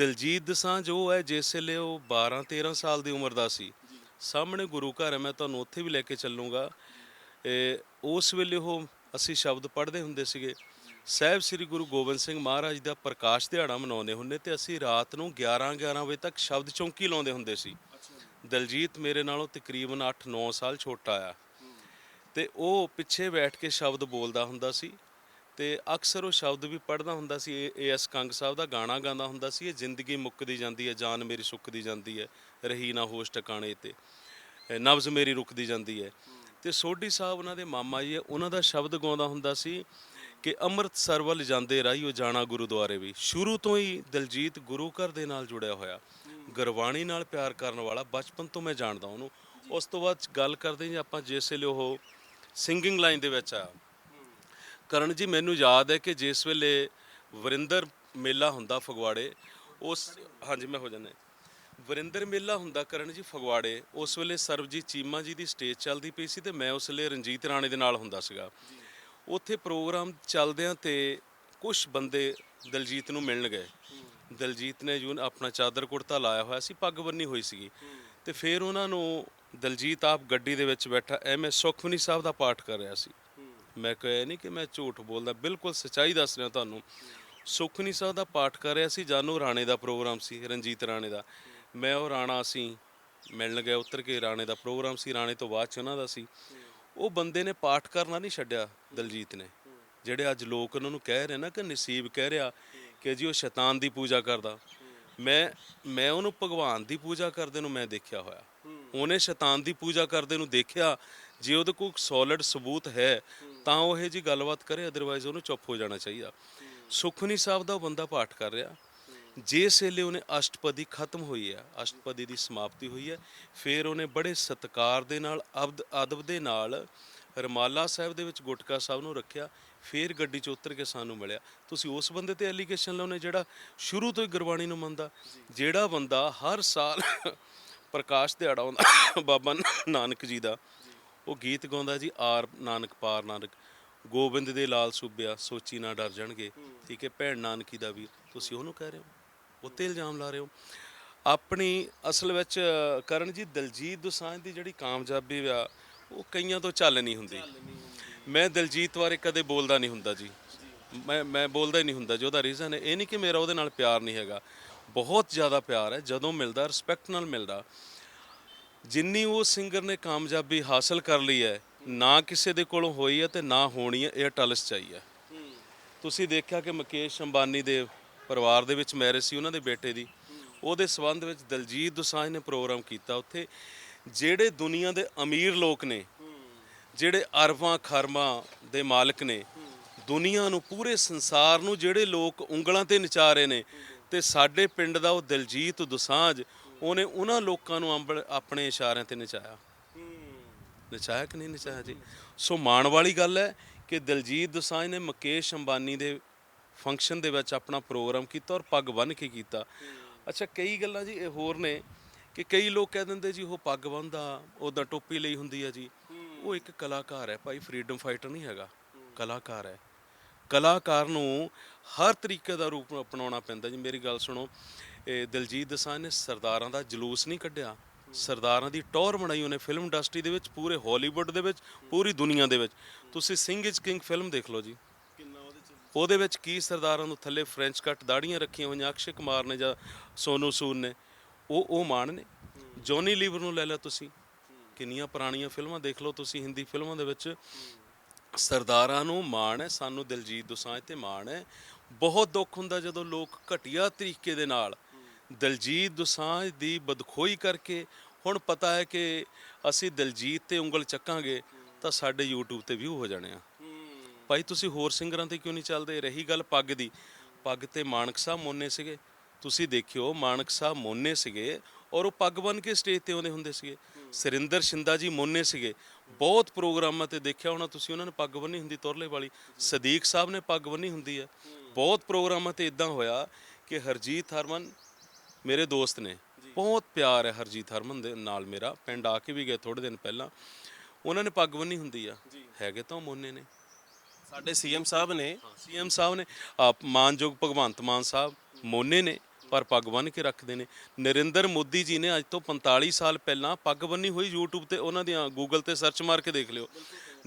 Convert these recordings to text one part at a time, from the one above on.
ਦਿਲਜੀਤ ਦਸਾਂਝ ਉਹ ਹੈ ਜਿਸ ਵੇਲੇ ਉਹ 12 13 ਸਾਲ ਦੀ ਉਮਰ ਦਾ ਸੀ। ਸਾਹਮਣੇ ਗੁਰੂ ਘਰ ਹੈ, ਮੈਂ ਤੁਹਾਨੂੰ ਉੱਥੇ ਵੀ ਲੈ ਕੇ ਚੱਲੂੰਗਾ। ਉਸ ਵੇਲੇ ਉਹ ਅਸੀਂ ਸ਼ਬਦ ਪੜ੍ਹਦੇ ਹੁੰਦੇ ਸੀਗੇ। ਸਾਹਿਬ ਸ੍ਰੀ ਗੁਰੂ ਗੋਬਿੰਦ ਸਿੰਘ ਮਹਾਰਾਜ ਦਾ ਪ੍ਰਕਾਸ਼ ਦਿਹਾੜਾ ਮਨਾਉਂਦੇ ਹੁੰਦੇ ਤੇ ਅਸੀਂ ਰਾਤ ਨੂੰ 11 11 ਵਜੇ ਤੱਕ ਸ਼ਬਦ ਚੌਂਕੀ ਲਾਉਂਦੇ ਹੁੰਦੇ ਸੀ। ਦਲਜੀਤ ਮੇਰੇ ਨਾਲੋਂ ਤਕਰੀਬਨ 8-9 ਸਾਲ ਛੋਟਾ ਆ। ਤੇ ਉਹ ਪਿੱਛੇ ਬੈਠ ਕੇ ਸ਼ਬਦ ਬੋਲਦਾ ਹੁੰਦਾ ਸੀ। ਤੇ ਅਕਸਰ ਉਹ ਸ਼ਬਦ ਵੀ ਪੜ੍ਹਦਾ ਹੁੰਦਾ ਸੀ ਏ ਐਸ ਕੰਗ ਸਾਹਿਬ ਦਾ ਗਾਣਾ ਗਾਉਂਦਾ ਹੁੰਦਾ ਸੀ, ਇਹ ਜ਼ਿੰਦਗੀ ਮੁੱਕਦੀ ਜਾਂਦੀ ਹੈ, ਜਾਨ ਮੇਰੀ ਸੁੱਕਦੀ ਜਾਂਦੀ ਹੈ, ਰਹੀ ਨਾ ਹੋਸ਼ ਟਿਕਾਣੇ ਤੇ, ਇਹ ਨਬਜ਼ ਮੇਰੀ ਰੁਕਦੀ ਜਾਂਦੀ ਹੈ। ਤੇ ਸੋਢੀ ਸਾਹਿਬ ਉਹਨਾਂ ਦੇ ਮਾਮਾ ਜੀ ਹੈ, ਉਹਨਾਂ ਦਾ ਸ਼ਬਦ ਗਾਉਂਦਾ ਹੁੰਦਾ ਸੀ ਕਿ ਅੰਮ੍ਰਿਤਸਰ ਵੱਲ ਜਾਂਦੇ ਰਾਹੀਓ ਜਾਣਾ ਗੁਰਦੁਆਰੇ ਵੀ। ਸ਼ੁਰੂ ਤੋਂ ਹੀ ਦਲਜੀਤ ਗੁਰੂ ਘਰ ਦੇ ਨਾਲ ਜੁੜਿਆ ਹੋਇਆ। ਗੁਰਬਾਣੀ ਨਾਲ ਪਿਆਰ ਕਰਨ ਵਾਲਾ, ਬਚਪਨ ਤੋਂ ਮੈਂ ਜਾਣਦਾ ਉਹਨੂੰ। ਉਸ ਤੋਂ ਬਾਅਦ ਗੱਲ ਕਰਦੇ ਜੀ ਆਪਾਂ, ਜਿਸ ਵੇਲੇ ਉਹ ਸਿੰਗਿੰਗ ਲਾਈਨ ਦੇ ਵਿੱਚ ਆ। ਕਰਨ ਜੀ, ਮੈਨੂੰ ਯਾਦ ਹੈ ਕਿ ਜਿਸ ਵੇਲੇ ਵਰਿੰਦਰ ਮੇਲਾ ਹੁੰਦਾ ਫਗਵਾੜੇ, ਉਸ, ਹਾਂਜੀ, ਮੈਂ ਹੋ ਜਾਣਾ ਵਰਿੰਦਰ ਮੇਲਾ ਹੁੰਦਾ ਕਰਨ ਜੀ ਫਗਵਾੜੇ, ਉਸ ਵੇਲੇ ਸਰਬਜੀਤ ਚੀਮਾ ਜੀ ਦੀ ਸਟੇਜ ਚੱਲਦੀ ਪਈ ਸੀ ਤੇ ਮੈਂ ਉਸ ਵੇਲੇ ਰਣਜੀਤ ਰਾਣੇ ਦੇ ਨਾਲ ਹੁੰਦਾ ਸੀਗਾ। ਉੱਥੇ ਪ੍ਰੋਗਰਾਮ ਚੱਲਦਿਆਂ ਤੇ ਕੁਝ ਬੰਦੇ ਦਲਜੀਤ ਨੂੰ ਮਿਲਣ ਗਏ। ਦਲਜੀਤ ਨੇ ਜੂਨ ਆਪਣਾ ਚਾਦਰ ਕੁੜਤਾ ਲਾਇਆ ਹੋਇਆ ਸੀ, ਪੱਗ ਬੰਨੀ ਹੋਈ ਸੀਗੀ। ਤੇ ਫਿਰ ਉਹਨਾਂ ਨੂੰ ਦਲਜੀਤ ਆਪ ਗੱਡੀ ਦੇ ਵਿੱਚ ਬੈਠਾ, ਐਵੇਂ ਸੁਖਮਨੀ ਸਾਹਿਬ ਦਾ ਪਾਠ ਕਰ ਰਿਹਾ ਸੀ। ਮੈਂ ਕਹੇ ਨਹੀਂ ਕਿ ਮੈਂ ਝੂਠ ਬੋਲਦਾ, ਬਿਲਕੁਲ ਸੱਚਾਈ ਦੱਸ ਰਿਹਾ ਤੁਹਾਨੂੰ। ਸੁਖਮਨੀ ਸਾਹਿਬ ਦਾ ਪਾਠ ਕਰ ਰਿਹਾ ਸੀ, ਜਾਨੂ ਰਾਣੇ ਦਾ ਪ੍ਰੋਗਰਾਮ ਸੀ, ਰਣਜੀਤ ਰਾਣੇ ਦਾ। ਮੈਂ ਉਹ ਰਾਣਾ ਸੀ, ਮਿਲਣ ਗਿਆ ਉਤਰ ਕੇ ਰਾਣੇ ਦਾ ਪ੍ਰੋਗਰਾਮ ਸੀ, ਰਾਣੇ ਤੋਂ ਬਾਅਦ ਚ ਉਹਨਾਂ ਦਾ ਸੀ। ਉਹ ਬੰਦੇ ਨੇ ਪਾਠ ਕਰਨਾ ਨਹੀਂ ਛੱਡਿਆ ਦਲਜੀਤ ਨੇ। ਜਿਹੜੇ ਅੱਜ ਲੋਕ ਉਹਨਾਂ ਨੂੰ ਕਹਿ ਰਹੇ ਨਾ ਕਿ ਨਸੀਬ ਕਹਿ ਰਿਹਾ ਕਿ ਜੀ ਉਹ ਸ਼ੈਤਾਨ ਦੀ ਪੂਜਾ ਕਰਦਾ। ਮੈਂ ਮੈਂ ਉਹਨੂੰ ਭਗਵਾਨ ਦੀ ਪੂਜਾ ਕਰਦੇ ਨੂੰ ਮੈਂ ਦੇਖਿਆ ਹੋਇਆ। ਉਹਨੇ ਸ਼ੈਤਾਨ ਦੀ ਪੂਜਾ ਕਰਦੇ ਨੂੰ ਦੇਖਿਆ ਜੇ ਉਹਦੇ ਕੋਲ ਸੋਲਿਡ ਸਬੂਤ ਹੈ, ਤਾਂ ਉਹ ਇਹ ਜੀ ਗੱਲਬਾਤ ਕਰੇ ਅਦਰਵਾਈਜ਼ ਉਹਨੂੰ ਚੁੱਪ ਹੋ ਜਾਣਾ ਚਾਹੀਦਾ। ਸੁਖਨੀ ਸਾਹਿਬ ਦਾ ਉਹ ਬੰਦਾ ਪਾਠ ਕਰ ਰਿਹਾ। ਜਿਸ ਵੇਲੇ ਉਹਨੇ ਅਸ਼ਟਪਦੀ ਖਤਮ ਹੋਈ ਹੈ, ਅਸ਼ਟਪਦੀ ਦੀ ਸਮਾਪਤੀ ਹੋਈ ਹੈ, ਫਿਰ ਉਹਨੇ ਬੜੇ ਸਤਕਾਰ ਦੇ ਨਾਲ, ਅਬਦ, ਅਦਬ ਦੇ ਨਾਲ ਰਮਾਲਾ ਸਾਹਿਬ ਦੇ ਵਿੱਚ ਗੁਟਕਾ ਸਾਹਿਬ ਨੂੰ ਰੱਖਿਆ, ਫਿਰ ਗੱਡੀ 'ਚ ਉਤਰ ਕੇ ਸਾਨੂੰ ਮਿਲਿਆ। ਤੁਸੀਂ ਉਸ ਬੰਦੇ ਤੇ ਐਲੀਗੇਸ਼ਨ ਲਾਉਨੇ ਜਿਹੜਾ ਸ਼ੁਰੂ ਤੋਂ ਹੀ ਗੁਰਬਾਣੀ ਨੂੰ ਮੰਨਦਾ? ਜਿਹੜਾ ਬੰਦਾ ਹਰ ਸਾਲ ਪ੍ਰਕਾਸ਼ ਦਿਹਾੜਾ ਆਉਂਦਾ, ਬਾਬਾ ਨਾਨਕ ਜੀ ਦਾ ਉਹ ਗੀਤ ਗਾਉਂਦਾ ਜੀ ਆਰ ਨਾਨਕ ਪਾਰ ਨਾਨਕ। ਗੋਬਿੰਦ ਦੇ ਲਾਲ ਸੂਬਿਆ ਸੋਚੀ ਨਾ ਡਰ ਜਾਣਗੇ। ਠੀਕ ਹੈ ਭੈਣ ਨਾਨਕੀ ਦਾ ਵੀ ਤੁਸੀਂ ਉਹਨੂੰ ਕਹਿ ਰਹੇ ਹੋ? ਉੱਤੇ ਇਲਜ਼ਾਮ ਲਾ ਰਹੇ ਹੋ? ਆਪਣੀ ਅਸਲ ਵਿੱਚ ਕਰਨ ਜੀ ਦਲਜੀਤ ਦੋਸਾਂਝ ਦੀ ਜਿਹੜੀ ਕਾਮਯਾਬੀ ਆ ਉਹ ਕਈਆਂ ਤੋਂ ਚੱਲ ਨਹੀਂ ਹੁੰਦੀ। ਮੈਂ ਦਲਜੀਤ ਬਾਰੇ ਕਦੇ ਬੋਲਦਾ ਨਹੀਂ ਹੁੰਦਾ ਜੀ। ਮੈਂ ਮੈਂ ਬੋਲਦਾ ਹੀ ਨਹੀਂ ਹੁੰਦਾ ਜੀ ਉਹਦਾ ਰੀਜ਼ਨ ਹੈ ਇਹ ਨਹੀਂ ਕਿ ਮੇਰਾ ਉਹਦੇ ਨਾਲ ਪਿਆਰ ਨਹੀਂ ਹੈਗਾ। ਬਹੁਤ ਜ਼ਿਆਦਾ ਪਿਆਰ ਹੈ ਜਦੋਂ ਮਿਲਦਾ ਰਿਸਪੈਕਟ ਨਾਲ ਮਿਲਦਾ। ਜਿੰਨੀ ਉਹ ਸਿੰਗਰ ਨੇ ਕਾਮਯਾਬੀ ਹਾਸਲ ਕਰ ਲਈ ਹੈ, ਨਾ ਕਿਸੇ ਦੇ ਕੋਲੋਂ ਹੋਈ ਹੈ ਤੇ ਨਾ ਹੋਣੀ ਹੈ, ਇਹ ਟਲਸ ਚਾਹੀ ਹੈ। ਤੁਸੀਂ ਦੇਖਿਆ ਕਿ ਮੁਕੇਸ਼ ਅੰਬਾਨੀ ਦੇ ਪਰਿਵਾਰ ਦੇ ਵਿੱਚ ਮੈਰਿਜ ਸੀ, ਉਹਨਾਂ ਦੇ ਬੇਟੇ ਦੀ। ਉਹਦੇ ਸਬੰਧ ਵਿੱਚ ਦਲਜੀਤ ਦੋਸਾਂਝ ਨੇ ਪ੍ਰੋਗਰਾਮ ਕੀਤਾ ਉੱਥੇ। ਜਿਹੜੇ ਦੁਨੀਆ ਦੇ ਅਮੀਰ ਲੋਕ ਨੇ, ਜਿਹੜੇ ਅਰਬਾਂ ਖਰਮਾਂ ਦੇ ਮਾਲਕ ਨੇ, ਦੁਨੀਆ ਨੂੰ, ਪੂਰੇ ਸੰਸਾਰ ਨੂੰ ਜਿਹੜੇ ਲੋਕ ਉਂਗਲਾਂ ਤੇ ਨਚਾ ਰਹੇ ਨੇ, ਤੇ ਸਾਡੇ ਪਿੰਡ ਦਾ ਉਹ ਦਿਲਜੀਤ ਦੁਸਾਂਝ ਉਹਨੇ ਉਹਨਾਂ ਲੋਕਾਂ ਨੂੰ ਅੰਬਲ- ਆਪਣੇ ਇਸ਼ਾਰਿਆਂ ਤੇ ਨਚਾਇਆ। ਨਚਾਇਆ ਕਿ ਨਹੀਂ ਨਚਾਇਆ ਜੀ? ਸੋ ਮਾਣ ਵਾਲੀ ਗੱਲ ਹੈ ਕਿ ਦਿਲਜੀਤ ਦੋਸਾਂਝ ਨੇ ਮੁਕੇਸ਼ ਅੰਬਾਨੀ ਦੇ ਫੰਕਸ਼ਨ ਦੇ ਵਿੱਚ ਆਪਣਾ ਪ੍ਰੋਗਰਾਮ ਕੀਤਾ ਔਰ ਪੱਗ ਬੰਨ੍ਹ ਕੇ ਕੀਤਾ। ਅੱਛਾ, ਕਈ ਗੱਲਾਂ ਜੀ ਇਹ ਹੋਰ ਨੇ ਕਿ ਕਈ ਲੋਕ ਕਹਿ ਦਿੰਦੇ ਜੀ ਉਹ ਪੱਗ ਬੰਨਦਾ ਉਹਦਾ ਟੋਪੀ ਲਈ ਹੁੰਦੀ ਹੈ ਜੀ। ਉਹ ਇੱਕ ਕਲਾਕਾਰ ਹੈ ਭਾਈ ਫਰੀडम ਫਾਈਟਰ ਨਹੀਂ ਹੈਗਾ। ਕਲਾਕਾਰ ਹੈ। ਕਲਾਕਾਰ ਨੂੰ ਹਰ ਤਰੀਕੇ ਦਾ ਰੂਪ ਅਪਣਾਉਣਾ ਪੈਂਦਾ ਜੀ। ਮੇਰੀ ਗੱਲ ਸੁਣੋ ਇਹ ਦਿਲਜੀਤ ਦਸਾਂਝ ਨੇ ਸਰਦਾਰਾਂ ਦਾ ਜਲੂਸ ਨਹੀਂ ਕੱਢਿਆ। ਸਰਦਾਰਾਂ ਦੀ ਟੌਰ ਬਣਾਈ ਉਹਨੇ ਫਿਲਮ ਇੰਡਸਟਰੀ ਦੇ ਵਿੱਚ, ਪੂਰੇ ਹਾਲੀਵੁੱਡ ਦੇ ਵਿੱਚ, ਪੂਰੀ ਦੁਨੀਆ ਦੇ ਵਿੱਚ। ਤੁਸੀਂ ਸਿੰਘ ਇਜ਼ ਕਿੰਗ ਫਿਲਮ ਦੇਖ ਲਓ ਜੀ। ਉਹਦੇ ਵਿੱਚ ਕੀ ਸਰਦਾਰਾਂ ਨੂੰ ਥੱਲੇ ਫ੍ਰੈਂਚ ਕੱਟ ਦਾੜੀਆਂ ਰੱਖੀਆਂ ਹੋਈਆਂ, ਅਕਸ਼ੇ ਕੁਮਾਰ ਨੇ ਜਾਂ ਸੋਨੂ ਸੂਦ ਨੇ। ਉਹ ਉਹ ਮਾਣ ਨੇ। ਜੋਨੀ ਲੀਵਰ ਨੂੰ ਲੈ ਲਿਆ ਤੁਸੀਂ। ਕਿੰਨੀਆਂ ਪੁਰਾਣੀਆਂ ਫਿਲਮਾਂ ਦੇਖ ਲਓ ਤੁਸੀਂ, ਹਿੰਦੀ ਫਿਲਮਾਂ ਦੇ ਵਿੱਚ। ਸਰਦਾਰਾਂ ਨੂੰ ਮਾਣ ਹੈ, ਸਾਨੂੰ ਦਿਲਜੀਤ ਦੋਸਾਂਝ ਤੇ ਮਾਣ ਹੈ। ਬਹੁਤ ਦੁੱਖ ਹੁੰਦਾ ਜਦੋਂ ਲੋਕ ਘਟੀਆ ਤਰੀਕੇ ਦੇ ਨਾਲ ਦਲਜੀਤ ਦੋਸਾਂਝ ਦੀ ਬਦਖੋਈ ਕਰਕੇ ਹੁਣ ਪਤਾ ਹੈ ਕਿ ਅਸੀਂ ਦਲਜੀਤ ਤੇ ਉਂਗਲ ਚੱਕਾਂਗੇ ਤਾਂ ਸਾਡੇ YouTube ਤੇ ਵਿਊ ਹੋ ਜਾਣੇ ਆ। ਭਾਈ, ਤੁਸੀਂ ਹੋਰ ਸਿੰਗਰਾਂ ਤੇ ਕਿਉਂ ਨਹੀਂ ਚੱਲਦੇ? ਰਹੀ ਗੱਲ ਪੱਗ ਦੀ। ਪੱਗ ਤੇ ਮਾਨਕ ਸਾਹਿਬ ਮੋਨੇ ਸੀਗੇ। ਤੁਸੀਂ ਦੇਖਿਓ ਮਾਨਕ ਸਾਹਿਬ ਮੋਨੇ ਸੀਗੇ ਔਰ ਉਹ ਪੱਗ ਬਨ ਕੇ ਸਟੇਜ ਤੇ ਆਉਂਦੇ ਹੁੰਦੇ ਸੀਗੇ। ਸਰਿੰਦਰ ਸ਼ਿੰਦਾ ਜੀ ਮੋਨੇ ਸੀਗੇ। ਬਹੁਤ ਪ੍ਰੋਗਰਾਮਾਂ ਤੇ ਦੇਖਿਆ ਹੋਣਾ ਤੁਸੀਂ, ਉਹਨਾਂ ਨੇ ਪੱਗ ਬੰਨੀ ਹੁੰਦੀ ਤੁਰਲੇ ਵਾਲੀ। ਸਦੀਕ ਸਾਹਿਬ ਨੇ ਪੱਗ ਬੰਨੀ ਹੁੰਦੀ ਹੈ ਬਹੁਤ ਪ੍ਰੋਗਰਾਮਾਂ ਤੇ ਇਦਾਂ ਹੋਇਆ ਕਿ ਹਰਜੀਤ ਹਰਮਨ ਮੇਰੇ ਦੋਸਤ ਨੇ। ਬਹੁਤ ਪਿਆਰ ਹੈ ਹਰਜੀਤ ਹਰਮਨ ਦੇ ਨਾਲ ਮੇਰਾ। ਪਿੰਡ ਆ ਕੇ ਵੀ ਗਏ ਥੋੜੇ ਦਿਨ ਪਹਿਲਾਂ। ਉਹਨਾਂ ਨੇ ਪੱਗ ਬੰਨੀ ਹੁੰਦੀ ਆ। ਹੈਗੇ ਤਾਂ ਉਹ ਮੋਨੇ ਨੇ। ਸਾਡੇ ਸੀਐਮ ਸਾਹਿਬ ਨੇ। ਸੀਐਮ ਸਾਹਿਬ ਨੇ। ਆਪ ਮਾਨਯੋਗ ਭਗਵੰਤ ਮਾਨ ਸਾਹਿਬ ਮੋਨੇ ਨੇ ਪਰ ਪੱਗ ਬੰਨ੍ਹ ਕੇ ਰੱਖਦੇ ਨੇ। ਨਰਿੰਦਰ ਮੋਦੀ ਜੀ ਨੇ ਅੱਜ ਤੋਂ 45 ਸਾਲ ਪਹਿਲਾਂ ਪੱਗ ਬੰਨੀ ਹੋਈ YouTube ਤੇ ਉਹਨਾਂ ਦੀਆਂ Google ਤੇ ਸਰਚ ਮਾਰ ਕੇ ਦੇਖ ਲਿਓ।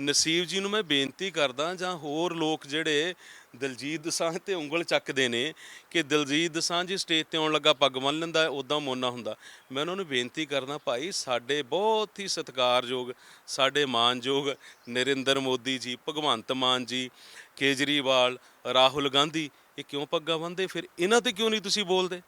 ਨਸੀਬ ਜੀ ਨੂੰ ਮੈਂ ਬੇਨਤੀ ਕਰਦਾ ਜਾਂ ਹੋਰ ਲੋਕ ਜਿਹੜੇ ਦਲਜੀਤ ਦਸਾਂਝ ਤੇ ਉਂਗਲ ਚੱਕਦੇ ਨੇ ਕਿ ਦਲਜੀਤ ਦਸਾਂਝ ਜੀ ਸਟੇਜ ਤੇ ਆਉਣ ਲੱਗਾ, ਪੱਗ ਬੰਨ ਲੈਂਦਾ ਉਦਾਂ ਮੋਨਾ ਹੁੰਦਾ। ਮੈਂ ਉਹਨਾਂ ਨੂੰ ਬੇਨਤੀ ਕਰਦਾ ਭਾਈ, ਸਾਡੇ ਬਹੁਤ ਹੀ ਸਤਿਕਾਰਯੋਗ, ਸਾਡੇ ਮਾਨਯੋਗ ਨਰਿੰਦਰ ਮੋਦੀ ਜੀ, ਭਗਵੰਤ ਮਾਨ ਜੀ, ਕੇਜਰੀਵਾਲ, ਰਾਹੁਲ ਗਾਂਧੀ, ਇਹ ਕਿਉਂ ਪੱਗਾਂ ਬੰਨਦੇ ਫਿਰ ਇਹਨਾਂ ਤੇ ਕਿਉਂ ਨਹੀਂ ਤੁਸੀਂ ਬੋਲਦੇ?